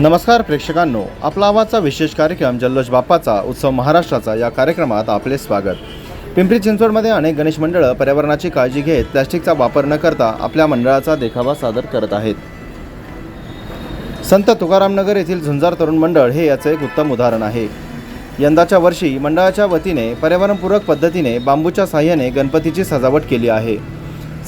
नमस्कार प्रेक्षकांनो आपला आवाजचा विशेष कार्यक्रम जल्लोष बाप्पाचा उत्सव महाराष्ट्राचा या कार्यक्रमात आपले स्वागत. पिंपरी चिंचवडमध्ये अनेक गणेश मंडळं पर्यावरणाची काळजी घेत प्लॅस्टिकचा वापर न करता आपल्या मंडळाचा देखावा सादर करत आहेत. संत तुकारामनगर येथील झुंजार तरुण मंडळ हे याचं एक उत्तम उदाहरण आहे. यंदाच्या वर्षी मंडळाच्या वतीने पर्यावरणपूरक पद्धतीने बांबूच्या साह्याने गणपतीची सजावट केली आहे.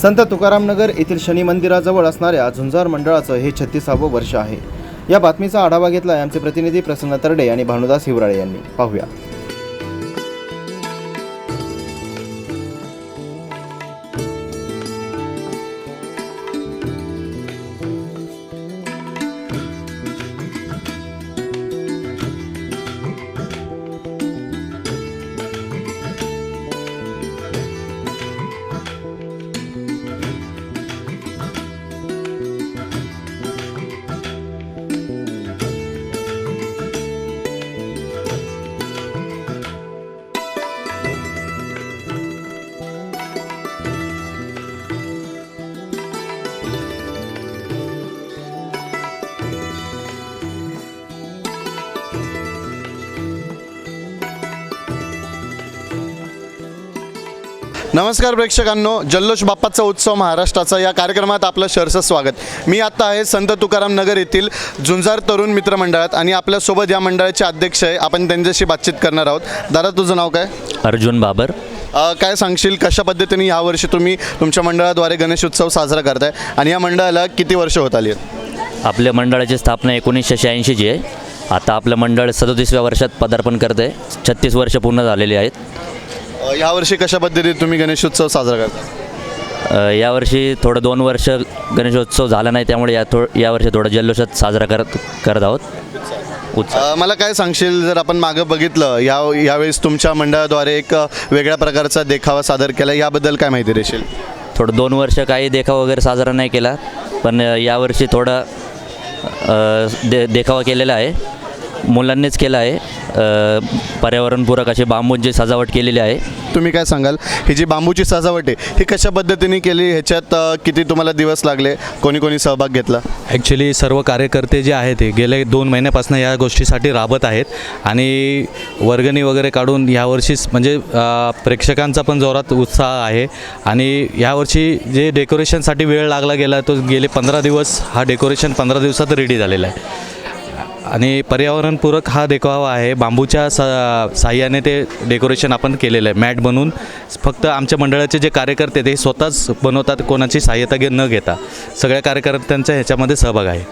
संत तुकारामनगर येथील शनी मंदिराजवळ असणाऱ्या झुंजार मंडळाचं हे छत्तीसावं वर्ष आहे. या बातमीचा आढावा घेतला आमचे प्रतिनिधी प्रसन्न तरडे आणि भानुदास हिवराळे यांनी. पाहूया. नमस्कार प्रेक्षकांनो जल्लोष बाप्पाचा उत्सव महाराष्ट्राचा या कार्यक्रमात आपलं शहरचं स्वागत. मी आता आहे संत तुकाराम नगर येथील झुंजार तरुण मित्र मंडळात आणि आपल्यासोबत या मंडळाचे अध्यक्ष आहे. आपण त्यांच्याशी बातचीत करणार आहोत. दादा तुझं नाव काय? अर्जुन बाबर. अ, काय सांगशील कशा पद्धतीने यावर्षी तुम्ही तुमच्या मंडळाद्वारे गणेश उत्सव साजरा करताय? आणि या मंडळाला किती वर्ष होत आली आहेत? आपल्या मंडळाची स्थापना एकोणीसशे शहाऐंशीची आहे. आता आपलं मंडळ सदोतीसव्या वर्षात पदार्पण करत आहे छत्तीस वर्ष पूर्ण झालेली आहेत. अ, यावर्षी कशा पद्धतीने तुम्ही गणेशोत्सव साजरा करता? अ, यावर्षी थोडं दोन वर्ष गणेशोत्सव झाला नाही त्यामुळे या थो यावर्षी थोडं जल्लोषात साजरा करत करत आहोत. अ, मला काय सांगशील जर आपण मागं बघितलं या यावेळेस तुमच्या मंडळाद्वारे एक अ, वेगळ्या प्रकारचा देखावा सादर केला याबद्दल काय माहिती देशील? थोडं दोन वर्ष काही देखावा वगैरे साजरा नाही केला पण अ, यावर्षी थोडं अ, दे देखावा केलेला आहे. मुलांनीच केला आहे. पर्यावरणपूरक अशी बांबूंची सजावट केलेली आहे. तुम्ही काय सांगाल? ही जी बांबूची सजावट आहे ही कशा पद्धतीने केली? ह्याच्यात किती तुम्हाला दिवस लागले? कोणी कोणी सहभाग घेतला? ॲक्च्युली सर्व कार्यकर्ते जे आहेत ते गेले दोन महिन्यापासून या गोष्टीसाठी राबत आहेत आणि वर्गणी वगैरे काढून यावर्षीच म्हणजे अ, प्रेक्षकांचा पण जोरात उत्साह आहे आणि यावर्षी जे डेकोरेशनसाठी वेळ लागला गेला तो गेले पंधरा दिवस. हा डेकोरेशन पंधरा दिवसात रेडी झालेला आहे. आणि पर्यावरणपूरक हा देखावा आहे. बांबूच्या सा साह्याने ते डेकोरेशन आपण केलेलं आहे. मॅट बनवून फक्त आमच्या मंडळाचे जे कार्यकर्ते ते स्वतःच बनवतात. कोणाची सहाय्यता घे न घेता. सगळ्या कार्यकर्त्यांचा ह्याच्यामध्ये सहभाग आहे.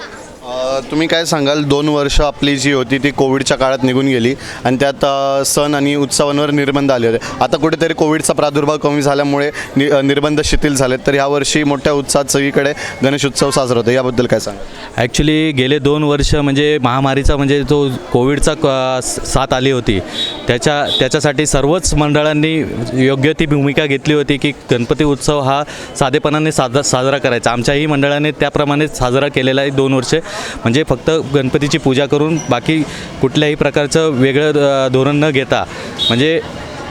तुम्ही काय सांगाल दोन वर्ष आपली जी होती ती कोविडच्या काळात निघून गेली आणि त्यात सण आणि उत्सवांवर निर्बंध आले होते. आता कुठेतरी कोविडचा प्रादुर्भाव कमी झाल्यामुळे नि निर्बंध शिथिल झाले तर यावर्षी मोठ्या उत्साहात सगळीकडे गणेश उत्सव साजरा होतो. याबद्दल काय सांगा ॲक्च्युली गेले दोन वर्ष म्हणजे महामारीचा म्हणजे जो कोविडचा क- साथ आली होती त्याच्या त्याच्यासाठी सर्वच मंडळांनी योग्य ती भूमिका घेतली होती की गणपती उत्सव हा साधेपणाने साधा साजरा करायचा. आमच्याही मंडळाने त्याप्रमाणे साजरा केलेला आहे दोन वर्षे. म्हणजे फक्त गणपतीची पूजा करून बाकी कुठल्याही प्रकारचं वेगळं धोरण न घेता म्हणजे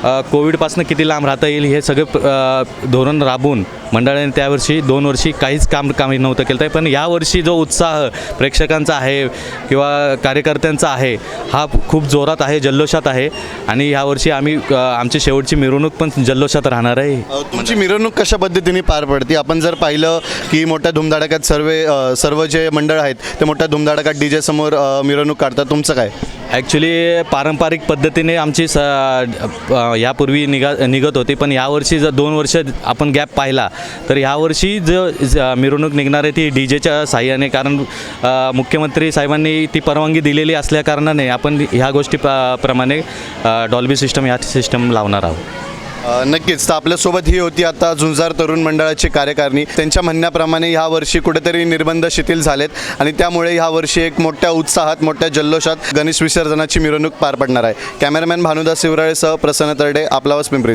कोविडपासून किती लांब राहता येईल हे सगळं धोरण राबून मंडळाने त्यावर्षी दोन वर्षी काहीच काम कामी नव्हतं केलं आहे पण यावर्षी जो उत्साह प्रेक्षकांचा आहे किंवा कार्यकर्त्यांचा आहे हा खूप जोरात आहे जल्लोषात आहे. आणि यावर्षी आम्ही आमची शेवटची मिरवणूक पण जल्लोषात राहणार आहे. तुमची मिरवणूक कशा पद्धतीने पार पडते? आपण जर पाहिलं की मोठ्या धुमधडाक्यात सर्व सर्व जे मंडळ आहेत ते मोठ्या धुमधडाक्यात डी जे समोर मिरवणूक काढतात. तुमचं काय? ॲक्च्युली पारंपरिक पद्धतीने आमची स ह्यापूर्वी यापूर्वी निघा निघत होती. पण यावर्षी जर दोन वर्ष आपण गॅप पाहिला तर यावर्षी ज- मिरवणूक निघणार आहे ती डी जेच्या साह्याने. कारण मुख्यमंत्री साहेबांनी ती परवानगी दिलेली असल्याकारणाने आपण ह्या गोष्टी प्र प्रमाणे डॉल्बी सिस्टम ह्या सिस्टम लावणार आहोत. नक्कीच. तर आपल्यासोबत ही होती आता झुंजार तरुण मंडळाची कार्यकारिणी. त्यांच्या म्हणण्याप्रमाणे ह्या वर्षी कुठेतरी निर्बंध शिथिल झालेत आणि त्यामुळे ह्या वर्षी एक मोठ्या उत्साहात मोठ्या जल्लोषात गणेश विसर्जनाची मिरवणूक पार पडणार आहे. कॅमेरामॅन भानुदास शिवराळेसह प्रसन्न तरडे आपला वस पिंपरी